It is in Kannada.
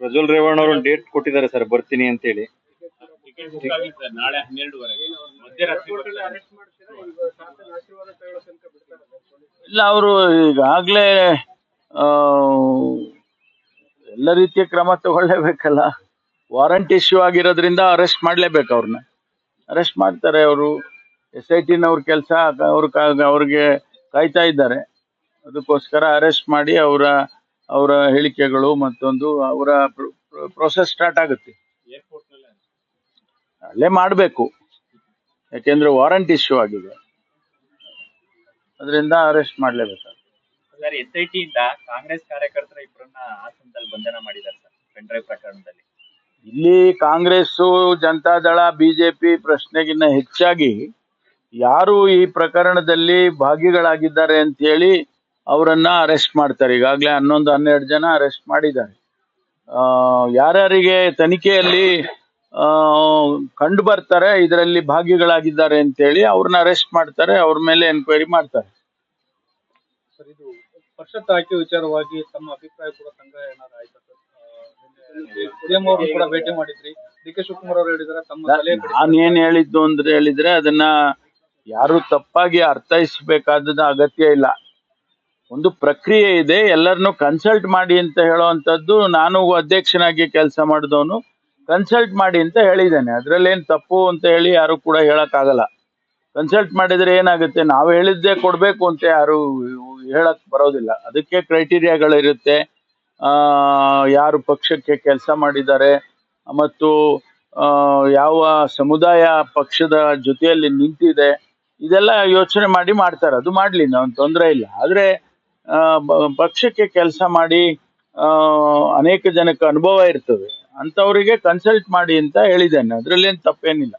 ಪ್ರಜ್ವಲ್ ರೇವಣ್ಣ ಅವರು ಡೇಟ್ ಕೊಟ್ಟಿದ್ದಾರೆ ಸರ್ ಬರ್ತೀನಿ ಅಂತ ಹೇಳಿ ನಾಳೆ ಹನ್ನೆರಡುವರೆಗೆ. ಇಲ್ಲ ಅವರು ಈಗಾಗಲೇ ಎಲ್ಲ ರೀತಿಯ ಕ್ರಮ ತಗೊಳ್ಳೇಬೇಕಲ್ಲ. ವಾರಂಟ್ ಇಶ್ಯೂ ಆಗಿರೋದ್ರಿಂದ ಅರೆಸ್ಟ್ ಮಾಡಲೇಬೇಕು ಅವ್ರನ್ನ ಅರೆಸ್ಟ್ ಮಾಡ್ತಾರೆ ಅವರು. ಎಸ್ ಐ ಟಿನವ್ರ ಕೆಲಸ ಅವ್ರ ಅವ್ರಿಗೆ ಕಾಯ್ತಾ ಇದ್ದಾರೆ. ಅದಕ್ಕೋಸ್ಕರ ಅರೆಸ್ಟ್ ಮಾಡಿ ಅವರ ಅವರ ಹೇಳಿಕೆಗಳು ಮತ್ತೊಂದು ಅವರ ಪ್ರೊಸೆಸ್ ಸ್ಟಾರ್ಟ್ ಆಗುತ್ತೆ. ಅಲ್ಲೇ ಮಾಡಬೇಕು. ಯಾಕೆಂದ್ರೆ ವಾರಂಟ್ ಇಶ್ಯೂ ಆಗಿದೆ. ಅದರಿಂದ ಅರೆಸ್ಟ್ ಮಾಡಲೇಬೇಕು ಸರ್ ಎಸ್ ಐ ಟಿ ಇಂದ ಕಾಂಗ್ರೆಸ್ ಕಾರ್ಯಕರ್ತರ ಇಬ್ಬರನ್ನ ಹಾಸನದಲ್ಲಿ ಬಂಧನ ಮಾಡಿದ್ದಾರೆ ಸರ್ ಪೆಂಡ್ರೈವ್ ಪ್ರಕರಣದಲ್ಲಿ. ಇಲ್ಲಿ ಕಾಂಗ್ರೆಸ್ಸು ಜನತಾದಳ ಬಿಜೆಪಿ ಪ್ರಶ್ನೆಗಿನ್ನ ಹೆಚ್ಚಾಗಿ ಯಾರು ಈ ಪ್ರಕರಣದಲ್ಲಿ ಭಾಗಿಗಳಾಗಿದ್ದಾರೆ ಅಂತ ಹೇಳಿ ಅವರನ್ನ ಅರೆಸ್ಟ್ ಮಾಡ್ತಾರೆ. ಈಗಾಗಲೇ ಹನ್ನೊಂದು ಹನ್ನೆರಡು ಜನ ಅರೆಸ್ಟ್ ಮಾಡಿದ್ದಾರೆ. ಆ, ಯಾರ್ಯಾರಿಗೆ ತನಿಖೆಯಲ್ಲಿ ಕಂಡು ಬರ್ತಾರೆ ಇದರಲ್ಲಿ ಭಾಗಿಗಳಾಗಿದ್ದಾರೆ ಅಂತ ಹೇಳಿ ಅವ್ರನ್ನ ಅರೆಸ್ಟ್ ಮಾಡ್ತಾರೆ ಅವ್ರ ಮೇಲೆ ಎನ್ಕ್ವೈರಿ ಮಾಡ್ತಾರೆ. ಆಯ್ಕೆ ವಿಚಾರವಾಗಿ ತಮ್ಮ ಅಭಿಪ್ರಾಯ ಕೂಡ ಸಂಗ್ರಹ ಏನಾದ್ರು ಆಯ್ತಾ ಸರ್? ಸಿಎಂ ಅವರು ಕೂಡ ಭೇಟಿ ಮಾಡಿದ್ರಿ. ಡಿ ಕೆ ಶಿವಕುಮಾರ್ ಅವರು ಹೇಳಿದ್ರೆ ತಮ್ಮ ನಾನೇನ್ ಹೇಳಿದ್ದು ಅಂದ್ರೆ ಹೇಳಿದ್ರೆ ಅದನ್ನ ಯಾರು ತಪ್ಪಾಗಿ ಅರ್ಥೈಸಬೇಕಾದ ಅಗತ್ಯ ಇಲ್ಲ. ಒಂದು ಪ್ರಕ್ರಿಯೆ ಇದೆ, ಎಲ್ಲರನ್ನು ಕನ್ಸಲ್ಟ್ ಮಾಡಿ ಅಂತ ಹೇಳುವಂತದ್ದು ನಾನು ಅಧ್ಯಕ್ಷನಾಗಿ ಕೆಲಸ ಮಾಡಿದವನು ಕನ್ಸಲ್ಟ್ ಮಾಡಿ ಅಂತ ಹೇಳಿದ್ದೇನೆ. ಏನು ತಪ್ಪು ಅಂತ ಹೇಳಿ ಯಾರು ಕೂಡ ಹೇಳೋಕ್ಕಾಗಲ್ಲ. ಕನ್ಸಲ್ಟ್ ಮಾಡಿದರೆ ಏನಾಗುತ್ತೆ? ನಾವು ಹೇಳಿದ್ದೇ ಕೊಡಬೇಕು ಅಂತ ಯಾರು ಹೇಳಕ್ ಬರೋದಿಲ್ಲ. ಅದಕ್ಕೆ ಕ್ರೈಟೀರಿಯಾಗಳಿರುತ್ತೆ. ಯಾರು ಪಕ್ಷಕ್ಕೆ ಕೆಲಸ ಮಾಡಿದ್ದಾರೆ ಮತ್ತು ಯಾವ ಸಮುದಾಯ ಪಕ್ಷದ ಜೊತೆಯಲ್ಲಿ ನಿಂತಿದೆ, ಇದೆಲ್ಲ ಯೋಚನೆ ಮಾಡಿ ಮಾಡ್ತಾರೆ. ಅದು ಮಾಡ್ಲಿಲ್ಲ ನಾವು ತೊಂದರೆ ಇಲ್ಲ. ಆದ್ರೆ ಪಕ್ಷಕ್ಕೆ ಕೆಲಸ ಮಾಡಿ ಅನೇಕ ಜನಕ್ಕೆ ಅನುಭವ ಇರ್ತದೆ. ಅಂತವರಿಗೆ ಕನ್ಸಲ್ಟ್ ಮಾಡಿ ಅಂತ ಹೇಳಿದ್ದೇನೆ. ಅದ್ರಲ್ಲೇನು ತಪ್ಪೇನಿಲ್ಲ.